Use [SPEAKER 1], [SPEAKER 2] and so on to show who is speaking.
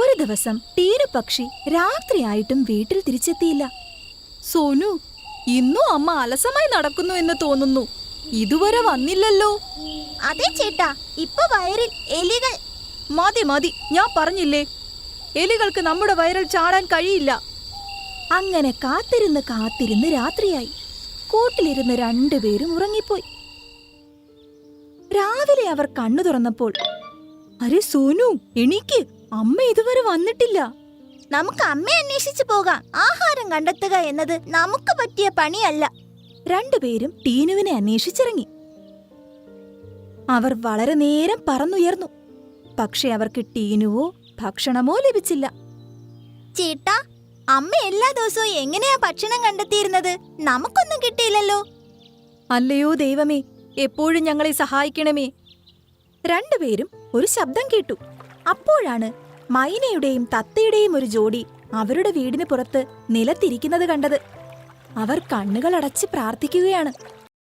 [SPEAKER 1] ഒരു ദിവസം ടീനു പക്ഷി രാത്രിയായിട്ടും വീട്ടിൽ തിരിച്ചെത്തിയില്ല. സോനു ഇന്നും അമ്മ അലസമായി നടക്കുന്നു എന്ന് തോന്നുന്നു. ഇതുവരെ വന്നില്ലല്ലോ.
[SPEAKER 2] അതെ ചേട്ടാ ഇപ്പൊ വയറിൽ എലികൾ
[SPEAKER 1] മതി മതി ഞാൻ പറഞ്ഞില്ലേ? എലികൾക്ക് നമ്മുടെ വയറിൽ ചാടാൻ കഴിയില്ല. അങ്ങനെ കാത്തിരുന്ന് കാത്തിരുന്ന് രാത്രിയായി. കൂട്ടിലിരുന്ന് രണ്ടുപേരും ഉറങ്ങിപ്പോയി. രാവിലെ അവർ കണ്ണു തുറന്നപ്പോൾ അരെ സോനു എണീക്ക്. അമ്മ ഇതുവരെ വന്നിട്ടില്ല.
[SPEAKER 2] നമുക്ക് അമ്മയെ അന്വേഷിച്ചു പോകാം. ആഹാരം കണ്ടെത്തുക എന്നത് നമുക്ക് പറ്റിയ പണിയല്ല.
[SPEAKER 1] രണ്ടുപേരും ടീനുവിനെ അന്വേഷിച്ചിറങ്ങി. അവർ വളരെ നേരം പറന്നുയർന്നു. പക്ഷെ അവർക്ക് ടീനുവോ ഭക്ഷണമോ ലഭിച്ചില്ല.
[SPEAKER 2] ചേട്ടാ അമ്മ എല്ലാ ദിവസവും എങ്ങനെയാ ഭക്ഷണം കണ്ടെത്തിയിരുന്നത്? നമുക്കൊന്നും കിട്ടിയില്ലല്ലോ.
[SPEAKER 1] അല്ലയോ ദൈവമേ എപ്പോഴും ഞങ്ങളെ സഹായിക്കണമേ. രണ്ടുപേരും ഒരു ശബ്ദം കേട്ടു. അപ്പോഴാണ് മൈനയുടെയും തത്തയുടെയും ഒരു ജോഡി അവരുടെ വീടിന് പുറത്ത് നിലത്തിരിക്കുന്നത് കണ്ടത്. അവർ കണ്ണുകളടച്ച് പ്രാർത്ഥിക്കുകയാണ്.